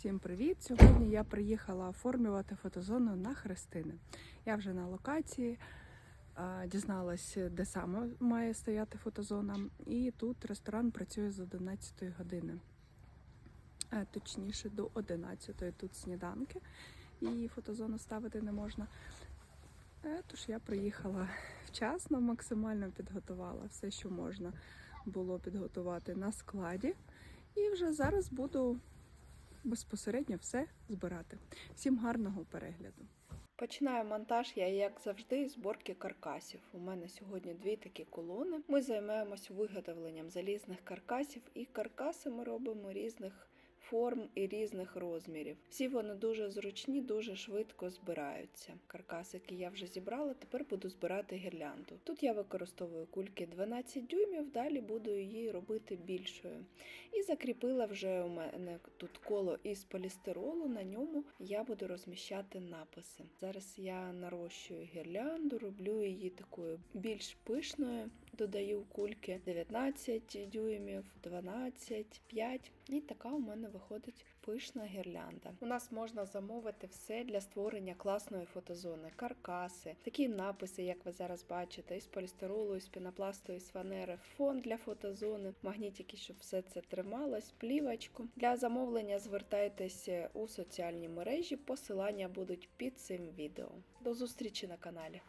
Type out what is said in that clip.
Всім привіт! Сьогодні я приїхала оформлювати фотозону на Христини. Я вже на локації, а, дізналась, де саме має стояти фотозона. І тут ресторан працює з 11 години. Е, Точніше, до 11 тут сніданки, і фотозону ставити не можна. Е, Тож я приїхала вчасно, максимально підготувала все, що можна було підготувати на складі. І вже зараз буду безпосередньо все збирати. Всім гарного перегляду. Починаю монтаж я, як завжди, з зборки каркасів. У мене сьогодні дві такі колони. Ми займаємось виготовленням залізних каркасів, і каркаси ми робимо різних форм і різних розмірів. Всі вони дуже зручні, дуже швидко збираються. Каркас, який я вже зібрала, тепер буду збирати гірлянду. Тут я використовую кульки 12 дюймів, далі буду її робити більшою. І закріпила вже у мене тут коло із полістиролу. На ньому я буду розміщати написи. Зараз я нарощую гірлянду, роблю її такою більш пишною. Додаю кульки 19 дюймів, 12, 5. І така у мене виходить пишна гірлянда. У нас можна замовити все для створення класної фотозони, каркаси, такі написи, як ви зараз бачите, із полістиролу, із пінопласту, із фанери, фон для фотозони, магнітики, щоб все це трималось, плівочку. Для замовлення звертайтесь у соціальні мережі. Посилання будуть під цим відео. До зустрічі на каналі.